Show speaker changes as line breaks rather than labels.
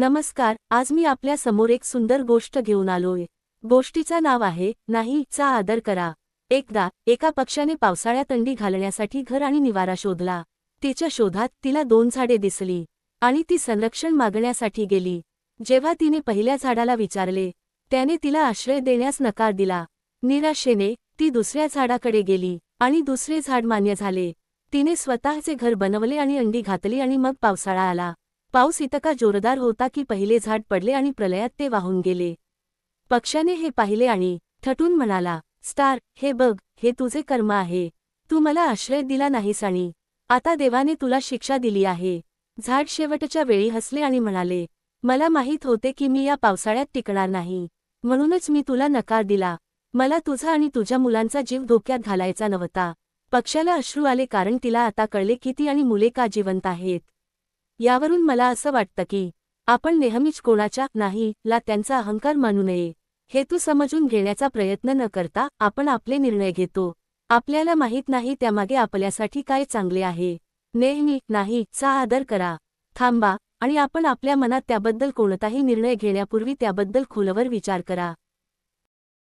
नमस्कार आज मी आपल्यासमोर एक सुंदर गोष्ट घेऊन आलोय. गोष्टीचा नाव आहे नाही चा आदर करा. एकदा एका पक्षाने पावसाळ्यात अंडी घालण्यासाठी घर आणि निवारा शोधला. तिच्या शोधात तिला दोन झाडे दिसली. आणि ती संरक्षण मागण्यासाठी गेली. जेव्हा तिने पहिल्या झाडाला विचारले त्याने तिला आश्रय देण्यास नकार दिला. निराशेने ती दुसऱ्या झाडाकडे गेली आणि दुसरे झाड मान्य झाले. तिने स्वतःचे घर बनवले आणि अंडी घातली आणि मग पावसाळा आला. पाऊस इतका जोरदार होता की पहिले झाड पडले आणि प्रलयात ते वाहून गेले. पक्षाने हे पाहिले आणि थटून म्हणाला स्टार हे बघ हे तुझे कर्म आहे. तू मला आश्रय दिला नाहीस आणि आता देवाने तुला शिक्षा दिली आहे. झाड शेवटच्या वेळी हसले आणि म्हणाले मला माहीत होते की मी या पावसाळ्यात टिकणार नाही. म्हणूनच मी तुला नकार दिला. मला तुझा आणि तुझ्या मुलांचा जीव धोक्यात घालायचा नव्हता. पक्षाला अश्रू आले कारण तिला आता कळले की ती आणि मुले का जिवंत आहेत. यावरून मला असं वाटतं की आपण नेहमीच कोणाच्या नाही ला त्यांचा अहंकार मानू नये. हेतू समजून घेण्याचा प्रयत्न न करता आपण आपले निर्णय घेतो. आपल्याला माहीत नाही त्यामागे आपल्यासाठी काय चांगले आहे. नेहमी नाही चा आदर करा. थांबा आणि आपण आपल्या मनात त्याबद्दल कोणताही निर्णय घेण्यापूर्वी त्याबद्दल खोलवर विचार करा.